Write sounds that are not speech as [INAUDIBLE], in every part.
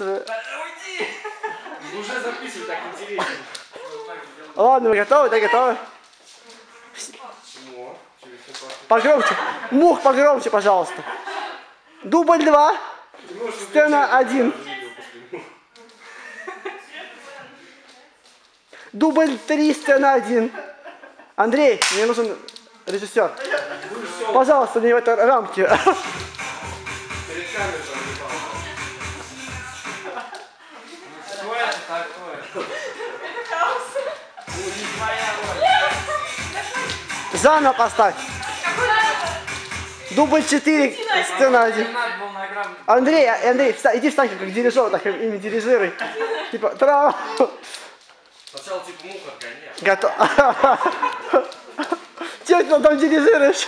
Уйди! Уже записывай, так интереснее. Ладно, вы готовы? Да, готовы? Погромче. Мух, погромче, пожалуйста. Дубль два. Сцена выключать один. Дубль три, сцена один. Андрей, мне нужен режиссер. Пожалуйста, не в этой рамке. Перед камерой Заново поставь. Дубль 4, сцена 1. надо было на грамм. Андрей, а- Андрей, вста- иди встань как дирижер, так ими дирижируй. Типа, тра. Сначала типа мух отгоняешь. Готов. [LAUGHS] Че ты там дирижируешь?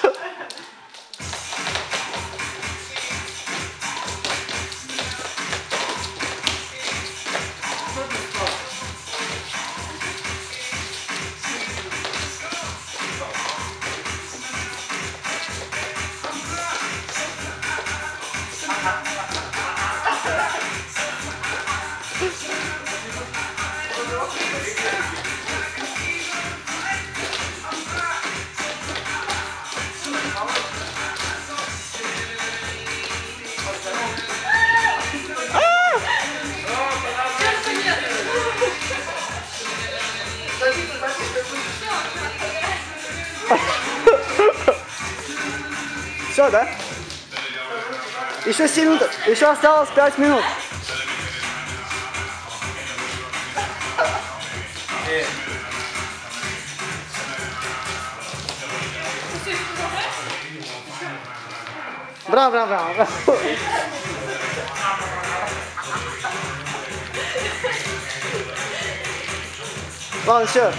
Все, да? Еще 7 минут. Еще осталось 5 минут. Браво, браво, браво. Ладно, все.